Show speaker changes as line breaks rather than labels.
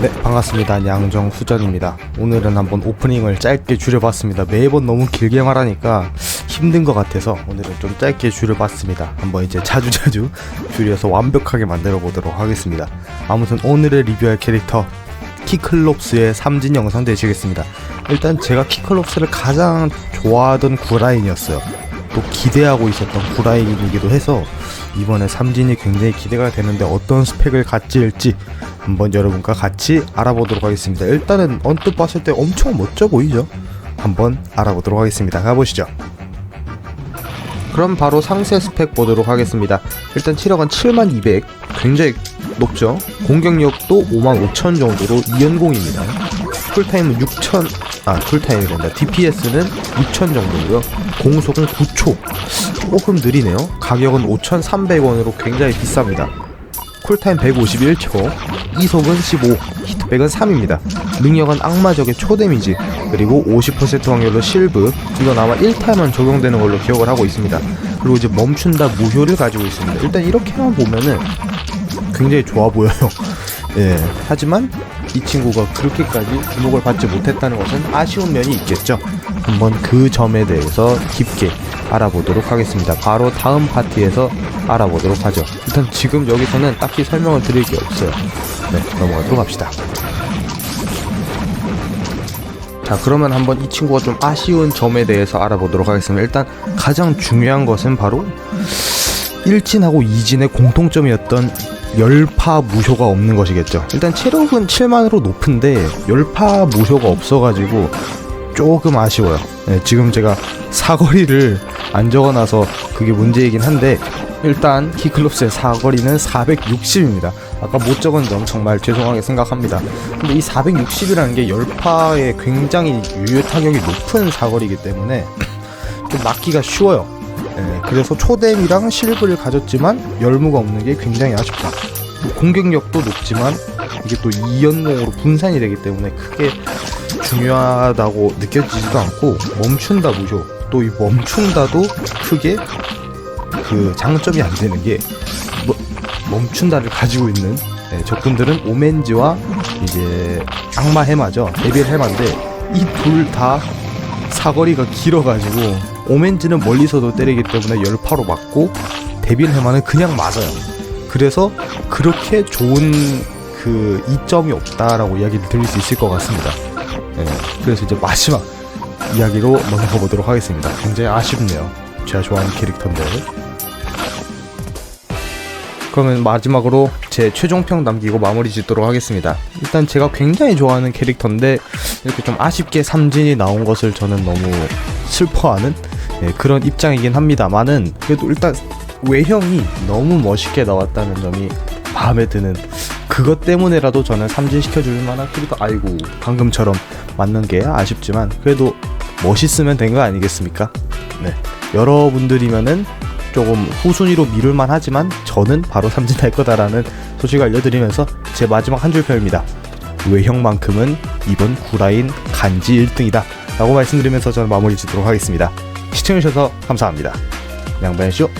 네 반갑습니다. 양정수전입니다. 오늘은 한번 오프닝을 짧게 줄여봤습니다. 매번 너무 길게 말하니까 힘든 것 같아서 오늘은 좀 짧게 줄여봤습니다. 한번 이제 자주자주 줄여서 완벽하게 만들어 보도록 하겠습니다. 아무튼 오늘의 리뷰할 캐릭터 키클롭스의 삼진 영상 되시겠습니다. 일단 제가 키클롭스를 가장 좋아하던 구라인이었어요. 또 기대하고 있었던 구라인이기도 해서 이번에 삼진이 굉장히 기대가 되는데 어떤 스펙을 갖질지 한번 여러분과 같이 알아보도록 하겠습니다. 일단은 언뜻 봤을 때 엄청 멋져 보이죠? 한번 알아보도록 하겠습니다. 가보시죠. 그럼 바로 상세 스펙 보도록 하겠습니다. 일단 체력은 7200, 굉장히 높죠? 공격력도 55,000 정도로 2연공입니다. 쿨타임은 6000, 아 쿨타임이 된다. DPS는 6000 정도고요. 공속은 9초. 조금 느리네요. 가격은 5,300원으로 굉장히 비쌉니다. 쿨타임 151초, 이속은 15, 히트백은 3입니다. 능력은 악마적의 초데미지, 그리고 50% 확률로 실브, 이건 아마 1타만 적용되는 걸로 기억을 하고 있습니다. 그리고 이제 멈춘다 무효를 가지고 있습니다. 일단 이렇게만 보면은 굉장히 좋아 보여요. 예. 하지만 이 친구가 그렇게까지 주목을 받지 못했다는 것은 아쉬운 면이 있겠죠. 한번 그 점에 대해서 깊게 알아보도록 하겠습니다. 바로 다음 파티에서 알아보도록 하죠. 일단 지금 여기서는 딱히 설명을 드릴 게 없어요. 네, 넘어가도록 합시다. 자, 그러면 한번 이 친구가 좀 아쉬운 점에 대해서 알아보도록 하겠습니다. 일단 가장 중요한 것은 바로 1진하고 2진의 공통점이었던 열파 무효가 없는 것이겠죠. 일단 체력은 7만으로 높은데 열파 무효가 없어가지고 조금 아쉬워요. 네, 지금 제가 사거리를 안 적어놔서 그게 문제이긴 한데 일단 키클롭스의 사거리는 460입니다. 아까 못 적은 점 정말 죄송하게 생각합니다. 근데 이 460이라는 게 열파에 굉장히 유효 타격이 높은 사거리이기 때문에 좀 맞기가 쉬워요. 예, 그래서 초댐이랑 실브를 가졌지만 열무가 없는 게 굉장히 아쉽다. 공격력도 높지만 이게 또 2연공으로 분산이 되기 때문에 크게 중요하다고 느껴지지도 않고 멈춘다 무효 또 이 멈춘다도 크게 그 장점이 안 되는 게 뭐, 멈춘다를 가지고 있는 네, 적군들은 오멘지와 이제 악마 해마죠. 데빌 해마인데 이 둘 다 사거리가 길어가지고 오멘지는 멀리서도 때리기 때문에 열파로 맞고 데빌 해마는 그냥 맞아요. 그래서 그렇게 좋은 그 이점이 없다라고 이야기를 드릴 수 있을 것 같습니다. 네, 그래서 이제 마지막 이야기로 넘어가 보도록 하겠습니다. 굉장히 아쉽네요. 제가 좋아하는 캐릭터인데. 그러면 마지막으로 제 최종평 남기고 마무리 짓도록 하겠습니다. 일단 제가 굉장히 좋아하는 캐릭터인데 이렇게 좀 아쉽게 삼진이 나온 것을 저는 너무 슬퍼하는 예, 그런 입장이긴 합니다만은 그래도 일단 외형이 너무 멋있게 나왔다는 점이 마음에 드는 그것 때문에라도 저는 삼진 시켜줄 만한 그리고 아이고 방금처럼 맞는 게 아쉽지만 그래도 멋있으면 된 거 아니겠습니까? 네 여러분들이면은 조금 후순위로 미룰만 하지만 저는 바로 삼진할 거다라는 소식을 알려드리면서 제 마지막 한 줄 표입니다. 외형만큼은 이번 구라인 간지 1등이다 라고 말씀드리면서 저는 마무리 짓도록 하겠습니다. 시청해주셔서 감사합니다. 양반쇼